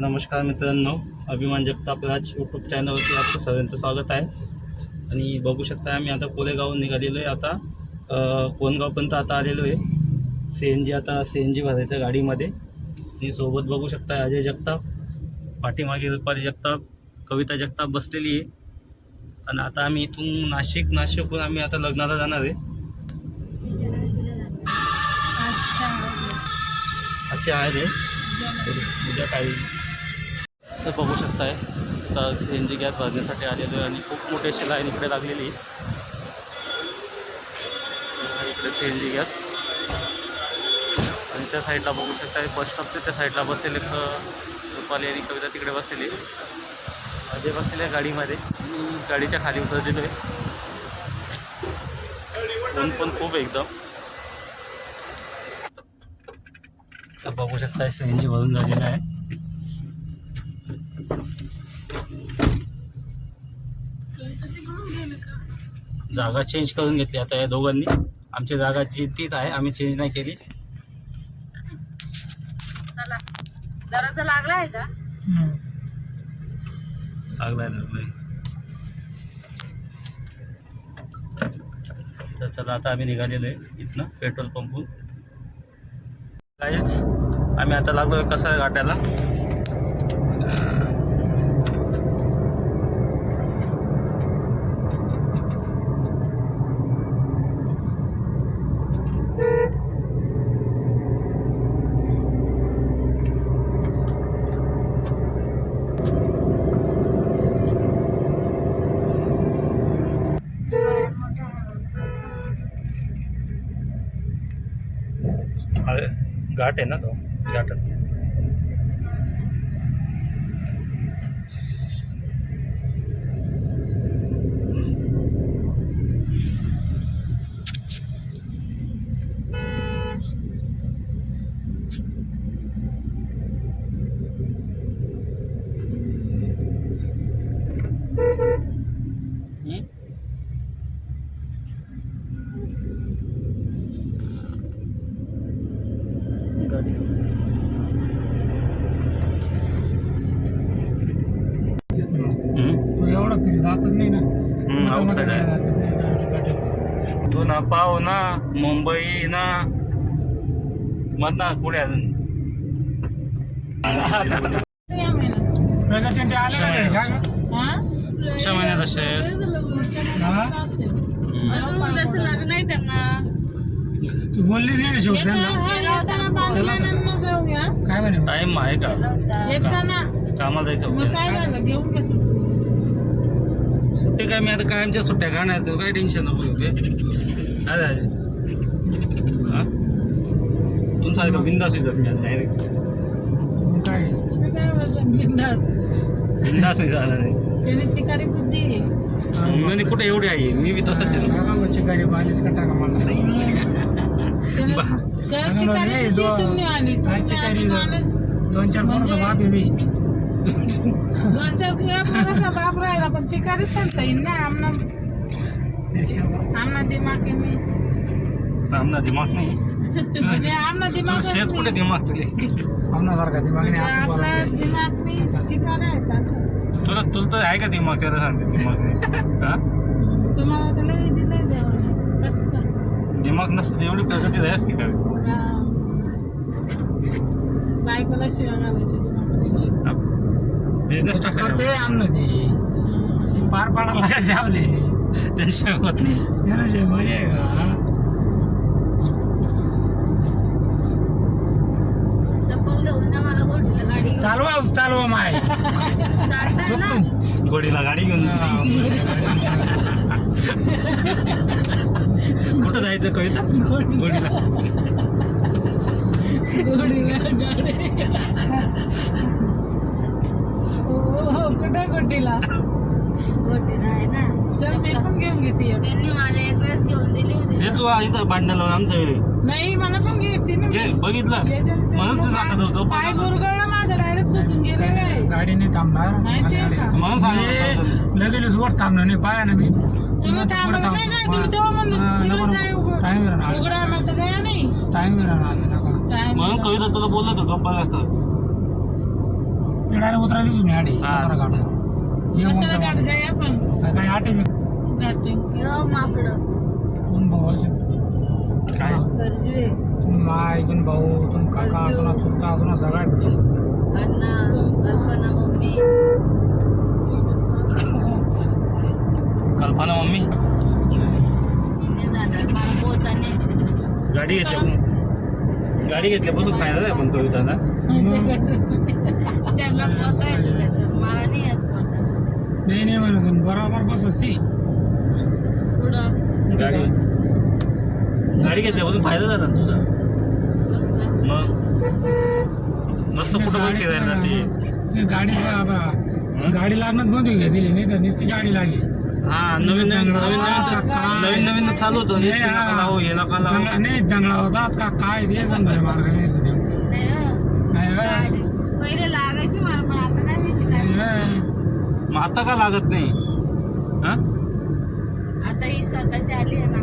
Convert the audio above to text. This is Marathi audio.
नमस्कार मित्रांनो अभिमान जगताप राज यूट्यूब चॅनलवरती आपलं सर्वांचं स्वागत आहे. आणि बघू शकता आम्ही आता कोलेगावहून निघालेलो आहे आता कोणगावपर्यंत आता आलेलो आहे. सी एन जी आता सी एन जी भरायचं गाडीमध्ये. आणि सोबत बघू शकता अजय जगताप पाठीमागे रुपाली जगताप कविता जगताप बसलेली आहे. आणि आता आम्ही इथून नाशिक नाशिकहून आम्ही आता लग्नाला जाणार आहे. आजचे आहे रे. उद्या काही तर बघू शकताय. तर सी एन जी गॅस भरण्यासाठी आलेलो आहे आणि खूप मोठी अशी लाईन इकडे लागलेली. आहे. इकडे सी एन जी गॅस. आणि त्या साईडला बघू शकताय. बस स्टॉपच्या त्या साईडला बसलेले रुपाली आणि कविता तिकडे बसलेली. अजय बसलेले गाडीमध्ये. मी गाडीच्या खाली उतरलेलो आहे. ऊन पण खूप आहे एकदम. तर बघू शकता सी एन जी भरून झालेलं आहे. जागा चेंज करून घेतली आता या दोघांनी. आमची जागा जी तीच आहे आम्ही चेंज नाही केली. चला. लागला आहे का? लागलाय लागलाय तर चला आता आम्ही निघालेलो आहे इथनं पेट्रोल पंपहून. काहीच आम्ही आता लागलो आहे कसा घाटाला घाट आहे ना तो घाट Thank you. तो एवढा फिरी जातच नाही ना. आहे. तू ना पाव ना मुंबई ना मध ना पुढे अजून. प्रगती ते आलं नाही महिन्यात असेल हा? लग्न आहे त्यांना. तू बोलली नाही ना शेवट त्यांना काय म्हणे? टाइम आहे का? कामाला जायचं होतं. सुट्टी? काय? मी आता कायमच्या सुट्ट्या काढणार तू काय टेन्शन नको घेऊ ते काय झाले हा? तुमचा का बिंदास विचार मी डायरेक्ट मग काय? बिंदास. विचार नाही चिकारी बुद्धी मी म्हणजे कुठे एवढी आहे मी बी तसंच आहे. ना. बघा मग चिकारी बालीच का टाका मला? बा- नाही, दो- काय चिकारी दोन चार वर्ष बाप आहे मी दोन चार कसा बाप राहिला पण चिकारी सांगता येईल ना आमना आमना दिमाग आहे मी. आमना दिमाग नाही. म्हणजे आमना दिमाग शेत कुठे दिमाग तुले आमनासारखा दिमाग नाही असं आपला दिमाग मी चिकार आहे असं. तुला तुला तर आहे का दिमाग? त्याला सांगते दिमाग नाही. हा? तुम्हाला तर लई दिलंय देवाने. कसं दिमाग नसतं तर एवढी प्रगती झाली असती का? बायकोला शिव्या घालायच्या दिमाग बिझनेस करते टाकायला आमनं ते. पार पाडायला का जावले त्यांशिवाय होत नाही. त्यानं जे मजा आहे का हा? चप्पल घेऊन जा मला गोठीला गाडी चालवा चालवा माय. तू गोडीला गाडी घेऊन कुठं जायचं कविता गोडीला. गोडीला गाडी. हो कुठं गोटीला गोटीला आहे ना. चल मी पण घेऊन घेते. त्यांनी मला एक वेळेस घेऊन दिली होती. दे तू इथं भांडण आमच्या वेळी नाही मला पण घेते बघितलं. म्हणून तू जात होतो पाय माझा डायरेक्ट सुचून गेलेला आहे. गाडीने थांबणार. नाही का? म्हणून सांगितलं लगेच वर थांबणार नाही पाया ना मी. तुला थांबायला नाही जाय तुम्ही तेव्हा म्हणलं तिकडे जाय टाइम राहणार उघडा मग तर गया नाही. टाइम राहणार टाइम म्हणून कविता तुला बोलत होतो गप्पा असं ते तिकडे उतरायचीच मी आडी. कसारा घाट. गया काय काय आटे मी माकडं. तून भाऊ असे काय? तुम माय तुम भाऊ तुम काका तुला चुलता तुला सगळ्या भेटेल कल्पना मम्मी. गाडी घेतली आपण गाडी घेतल्यापासून फायदा आहे पण कविताना त्यांना पोहता येतं त्याच्यात. मला नाही येत पोहता नाही नाही म्हणत बरोबर बस असती पुढं. गाडी गाडी घेतल्यापासून फायदा झाला ना तुझा? मग? मस्त कुठं फिरायला जाते ती गाडी गाडी लागणार बंद होईल दिली नाही तर नुसती गाडी लागेल हा नवीन नवीन नवीन नवीन तर- नवीन नवीन चालू होतं हे नाही, नका हा. लावू हे नका दंगला नाही दंगला होतात का काय ते समजा मार्ग नाही तुझ्या. नाही हं. नाही होय. गाडी. पहिले लागायची मला पण आता काय माहिती नाही काय होय. मग आता का लागत नाही हा आता ही स्वतःची आली आहे ना